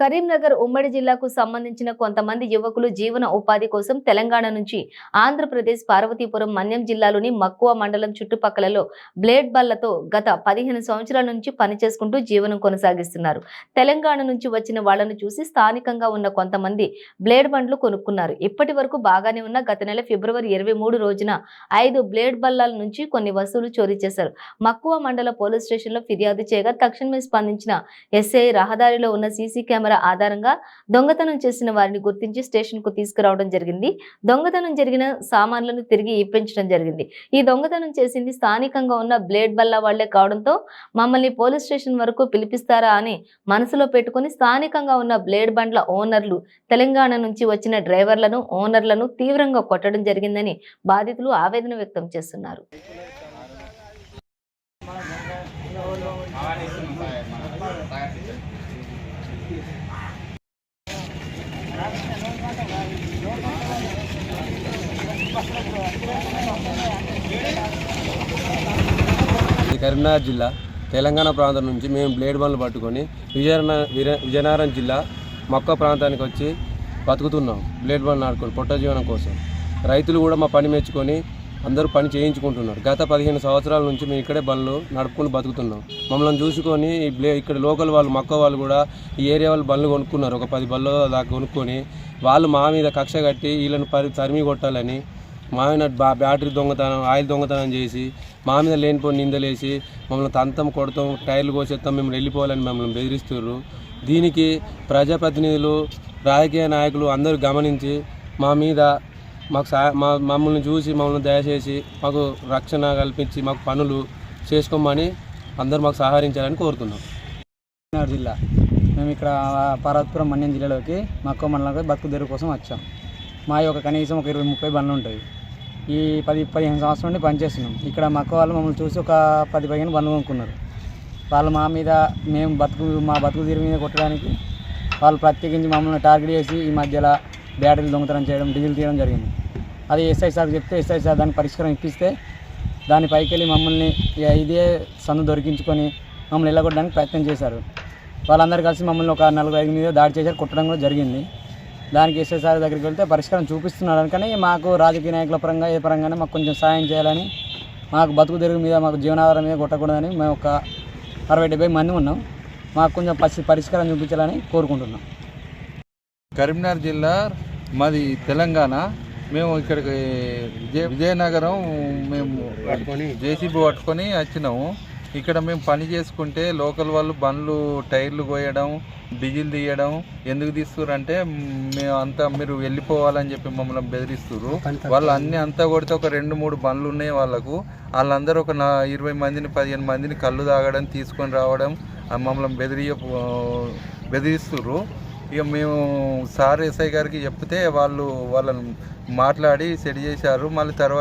కరీంనగర్ ఉమ్మడి జిల్లాకు సంబంధించిన కొంతమంది యువకులు జీవన ఉపాధి కోసం తెలంగాణ నుంచి ఆంధ్రప్రదేశ్ పార్వతీపురం మన్యం జిల్లాలోని మక్కువ మండలం చుట్టుపక్కలలో బ్లేడ్ బళ్ళతో గత పదిహేను సంవత్సరాల నుంచి పనిచేసుకుంటూ జీవనం కొనసాగిస్తున్నారు. తెలంగాణ నుంచి వచ్చిన వాళ్ళను చూసి స్థానికంగా ఉన్న కొంతమంది బ్లేడ్ బండ్లు కొనుక్కున్నారు. ఇప్పటి వరకు బాగానే ఉన్న గత నెల ఫిబ్రవరి ఇరవై మూడు రోజున ఐదు బ్లేడ్ బల్లాల నుంచి కొన్ని వస్తువులు చోరీ చేశారు. మక్కువ మండల పోలీస్ స్టేషన్లో ఫిర్యాదు చేయగా తక్షణమే స్పందించిన ఎస్ఐ రహదారిలో ఉన్న సీసీ కెమెరా ఆధారంగా దొంగతనం చేసిన వారిని గుర్తించి స్టేషన్కు తీసుకురావడం జరిగింది. దొంగతనం జరిగిన సామాన్లను తిరిగి ఇప్పించడం జరిగింది. ఈ దొంగతనం చేసింది స్థానికంగా ఉన్న బ్లేడ్ బల్లా వాళ్ళే కావడంతో మమ్మల్ని పోలీస్ స్టేషన్ వరకు పిలిపిస్తారా అని మనసులో పెట్టుకుని స్థానికంగా ఉన్న బ్లేడ్ బండ్ల ఓనర్లు తెలంగాణ నుంచి వచ్చిన డ్రైవర్లను ఓనర్లను తీవ్రంగా కొట్టడం జరిగిందని బాధితులు ఆవేదన వ్యక్తం చేస్తున్నారు ఇది కరీంనగర్ జిల్లా తెలంగాణ ప్రాంతం నుంచి మేము బ్లేడ్ బండ్లు పట్టుకొని విజయన విర- విజయనగరం జిల్లా మక్క ప్రాంతానికి వచ్చి బతుకుతున్నాం బ్లేడ్ బండ్లు ఆడుకొని పొట్ట జీవనం కోసం. రైతులు కూడా మా పని మెచ్చుకొని అందరూ పని చేయించుకుంటున్నారు. గత పదిహేను సంవత్సరాల నుంచి మేము ఇక్కడే బండ్లు నడుపుకొని బతుకుతున్నాం. మమ్మల్ని చూసుకొని ఈ బ్లే ఇక్కడ లోకల్ వాళ్ళు మక్క వాళ్ళు కూడా ఈ ఏరియా వాళ్ళు బండ్లు కొనుక్కున్నారు. ఒక పది బళ్ళు దాకా కొనుక్కొని వాళ్ళు మా మీద కక్ష కట్టి వీళ్ళని పరి తరిమి కొట్టాలని మా మీద బ్యాటరీ దొంగతనం ఆయిల్ దొంగతనం చేసి మా మీద లేనిపోని నిందలేసి మమ్మల్ని తంతం కొడతాం టైర్లు కోసేస్తాం మిమ్మల్ని వెళ్ళిపోవాలని మమ్మల్ని బెదిరిస్తున్నారు దీనికి ప్రజాప్రతినిధులు రాజకీయ నాయకులు అందరూ గమనించి మా మీద మాకు సా మా మమ్మల్ని చూసి మమ్మల్ని దయచేసి మాకు రక్షణ కల్పించి మాకు పనులు చేసుకోమని అందరూ మాకు సహకరించాలని కోరుతున్నాం. కాకినాడ జిల్లా. మేము ఇక్కడ పార్వతీపురం మన్యం జిల్లాలోకి మక్కువ మండలంలో బతుకు తెరువు కోసం వచ్చాం. మా యొక్క కనీసం ఒక ఇరవై ముప్పై బండ్లు ఉంటాయి. ఈ పది పదిహేను సంవత్సరం నుండి పనిచేస్తున్నాం. ఇక్కడ మక్క వాళ్ళు మమ్మల్ని చూసి ఒక పది పదిహేను బండ్లు కొనుక్కున్నారు. వాళ్ళు మా మీద మేము బతుకు మా బతుకు తీరు మీద కొట్టడానికి వాళ్ళు ప్రత్యేకించి మమ్మల్ని టార్గెట్ చేసి ఈ మధ్యలో బ్యాటరీలు దొంగతనం చేయడం డీజిల్ తీయడం జరిగింది. అది ఎస్ఐ సార్ చెప్తే ఎస్ఐ సార్ దానికి పరిష్కారం ఇప్పిస్తే దాని పైకి వెళ్ళి మమ్మల్ని ఇదే సందు దొరికించుకొని మమ్మల్ని వెళ్ళగొట్టడానికి ప్రయత్నం చేశారు. వాళ్ళందరూ కలిసి మమ్మల్ని ఒక నలుగురు ఐదు మీద దాడి చేశారు కొట్టడం కూడా జరిగింది. దానికి ఎస్ఐ సార్ దగ్గరికి వెళ్తే పరిష్కారం చూపిస్తున్నాడు కానీ మాకు రాజకీయ నాయకుల పరంగా ఏ పరంగానే మాకు కొంచెం సాయం చేయాలని మాకు బతుకు తెరుగు మీద మాకు జీవనాధారం మీద కొట్టకూడదని మేము ఒక అరవై డెబ్బై మంది ఉన్నాం. మాకు కొంచెం పసి పరిష్కారం చూపించాలని కోరుకుంటున్నాం. కరీంనగర్ జిల్లా మాది తెలంగాణ. మేము ఇక్కడికి విజయ విజయనగరం మేము జేసీబీ పట్టుకొని వచ్చినాము. ఇక్కడ మేము పని చేసుకుంటే లోకల్ వాళ్ళు బండ్లు టైర్లు కోయడం డీజిల్ తీయడం ఎందుకు తీస్తున్నారు అంటే మేము అంతా మీరు వెళ్ళిపోవాలని చెప్పి మమ్మల్ని బెదిరిస్తున్నారు వాళ్ళు అన్ని అంతా కొడితే ఒక రెండు మూడు బండ్లు ఉన్నాయి వాళ్ళకు. వాళ్ళందరూ ఒక నా ఇరవై మందిని పదిహేను మందిని కళ్ళు తాగడం తీసుకొని రావడం మమ్మల్ని బెదిరియ బెదిరిస్తున్నారు ఇక మేము సార్ ఎస్ఐ గారికి చెప్తే వాళ్ళు వాళ్ళని మాట్లాడి సెట్ చేశారు. మళ్ళీ తర్వాత